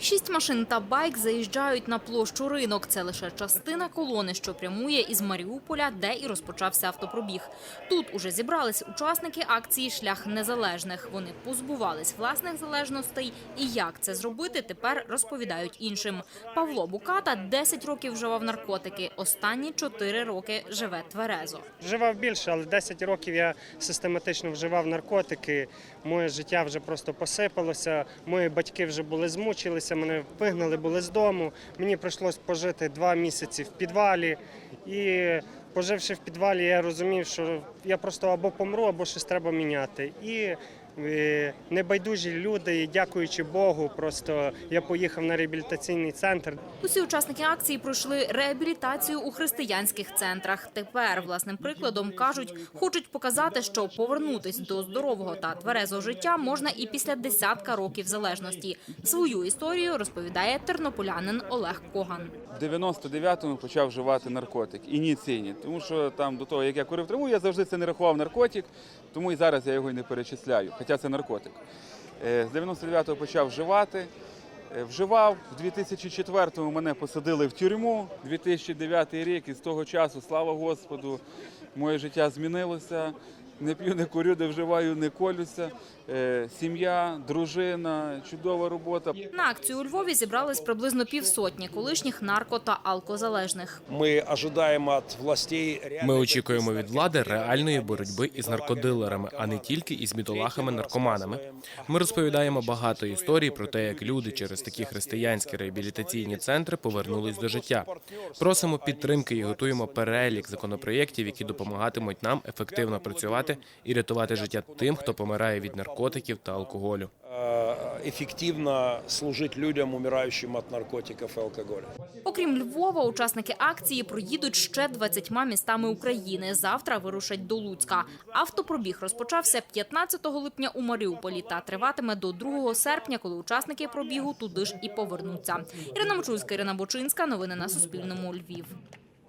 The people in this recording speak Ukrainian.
Шість машин та байк заїжджають на площу ринок. Це лише частина колони, що прямує із Маріуполя, де і розпочався автопробіг. Тут уже зібрались учасники акції Шлях незалежних. Вони позбувались власних залежностей. І як це зробити, тепер розповідають іншим. Павло Буката 10 років вживав наркотики. Останні 4 роки живе тверезо. Вживав більше, але 10 років я систематично вживав наркотики. Моє життя вже просто посипалося. Мої батьки вже були змучилися, мене вигнали були з дому. Мені прийшлось пожити два місяці в підвалі. І поживши в підвалі, я розумів, що я просто або помру, або щось треба міняти. І небайдужі люди, і дякуючи Богу, просто я поїхав на реабілітаційний центр. Усі учасники акції пройшли реабілітацію у християнських центрах. Тепер власним прикладом кажуть, хочуть показати, що повернутись до здорового та тверезого життя можна і після десятка років залежності. Свою історію розповідає тернополянин Олег Коган. В 99-му почав вживати наркотик, ініційні. Тому що там до того, як я курив траву, я завжди це не рахував наркотик, тому і зараз я його і не перечисляю, хоча це наркотик. Е, З 99-го почав вживати. Е, Вживав в 2004-му мене посадили в тюрму. 2009 рік і з того часу, слава Господу, моє життя змінилося. Не п'ю, не курю, не вживаю, не колюся. Е, Сім'я, дружина, чудова робота. На акцію у Львові зібрались приблизно півсотні колишніх нарко та алкозалежних. Ми ожидаємо від властей Ми очікуємо від влади реальної боротьби із наркодилерами, а не тільки із бідолахами-наркоманами. Ми розповідаємо багато історій про те, як люди через такі християнські реабілітаційні центри повернулись до життя. Просимо підтримки і готуємо перелік законопроєктів, які допомагатимуть нам ефективно працювати і рятувати життя тим, хто помирає від наркотиків та алкоголю. е, ефективно служити людям, умираючим від наркотиків і алкоголю. Окрім Львова, учасники акції проїдуть ще 20 містами України. Завтра вирушать до Луцька. Автопробіг розпочався 15 липня у Маріуполі та триватиме до 2 серпня, коли учасники пробігу туди ж і повернуться. Ірина Мочульська, Ірина Бочинська. Новини на Суспільному. Львів.